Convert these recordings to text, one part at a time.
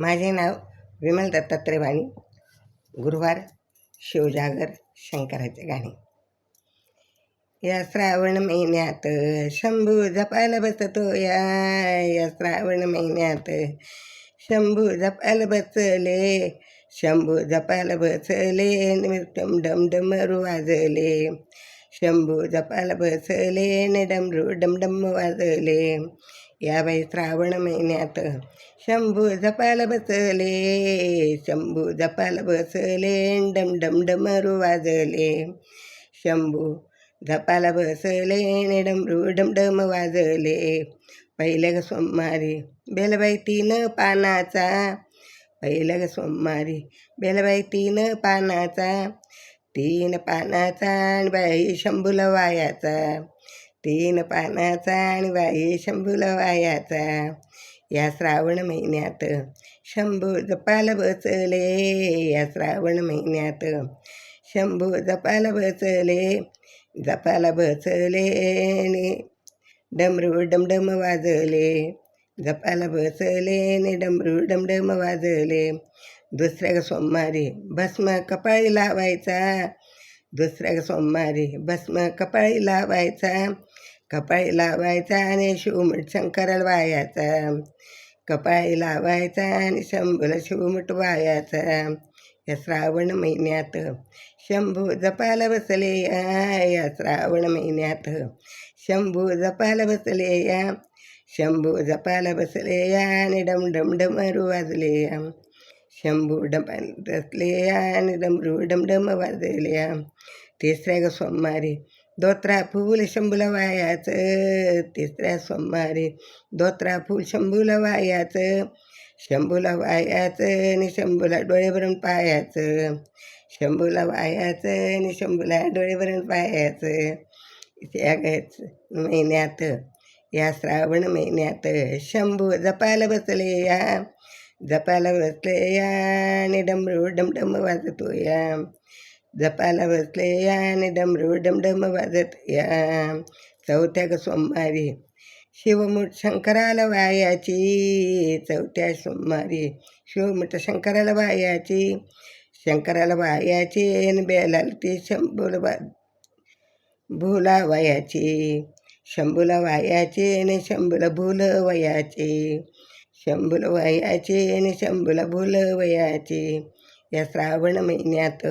माझे नाव विमल दत्तात्रय वाणी गुरुवार शिवजागर शंकराचे गाणे. या श्रावण महिन्यात शंभू जपायला बसतो या या श्रावण महिन्यात शंभू जपायला बसले शंभू जपायला बसले निमित्तम डम डमरू वाजले. शंभू जपायला बसले न डमरू डमडम वाजले. या बाई श्रावण महिन्यात. शंभू जपाल बसले शंभू जपाल बसले डम डम डमरू वाजले. शंभू झपाला बसले डमरू डमरू डमडम वाजले. पहिलं सोमवारी बेलबाई तीन पानाचा. पहिलं सोमवारी बेलबाई तीन पानाचा. तीन पानाचा आणि बाई शंभूला वायाचा. तीन पानाचा आणि बाई शंभूला वायाचा या श्रावण महिन्यात शंभू जपाल बसले. या श्रावण महिन्यात शंभू जपाल बसले. जपाला बसले डमरू डमडम वाजले. जपाला बसले आणि डमरू डमडम वाजले. दुसऱ्या सोमवारी भस्म कपाळी लावायचा. दुसऱ्या सोमवारी भस्म कपाळी लावायचा. कपाळी लावायचा आणि शिवमठ शंकराला वायाचा कपाळी लावायचा आणि शंभूला शिवमठ वायाचा या श्रावण महिन्यात शंभू जपायला बसले. या या श्रावण महिन्यात शंभू जपायला बसले. या शंभू जपायला बसले या आणि डम डम डमरू वाजले. या शंभू डम बसले या आणि डमरू डमडम वाजले या तिसऱ्या ग सोमवारी दोत्रा फूल शंभूला वायाचं तिसऱ्या सोमवारी दोत्रा फूल शंभूला वायाचं शंभूला वायाचं आणि शंभूला डोळे भरून पायाचं। शंभूला वायाचं आणि शंभूला डोळे भरून पायाचं। या महिन्यात या श्रावण महिन्यात शंभू जपायला बसले या जपायला बसले या आणि डमरू डमडम वाजतो या जपायला बसले या आणि डमरू डमडम वाजत या चौथ्या ग सोमवारी। शिवमूठ शंकराला वायाची चौथ्या सोमवारी। शिवमूठ शंकराला वायाची शंकराला वायाची आणि बेलाल ती शंभूला वा भुला वयाची शंभूला वायाची आणि शंभूला भूल वयाची शंभूला वयाचे आणि शंभूला भुल वयाचे. या श्रावण महिन्यात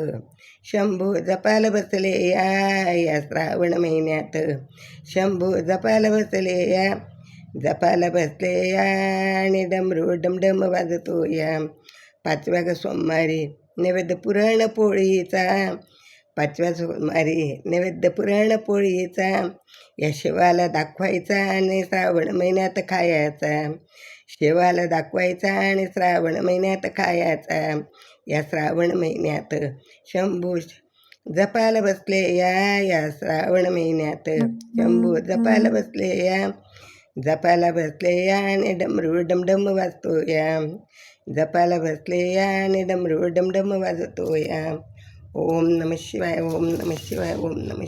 शंभू जपाल बसले या या श्रावण महिन्यात शंभू जपाल बसले या जपाला बसले या आणि डमरू डमडम वाजतो या. पाचव्या ग सोमवारी नैवेद्य पुराण पोळीचा पाचव्या सोमवारी नैवेद्य पुराण पोळीचा या शिवाला दाखवायचा आणि श्रावण महिन्यात खायचा. शिवाला दाखवायचा आणि श्रावण महिन्यात खायचा. या श्रावण महिन्यात शंभू जपायला बसले या या श्रावण महिन्यात शंभू जपायला बसले या जपायला बसले या आणि डमरू डमडम वाजतो या. जपायला बसले या आणि डमरू डमडम वाजतो या. ओम नम शिवाय ओम नम शिवाय ओम नम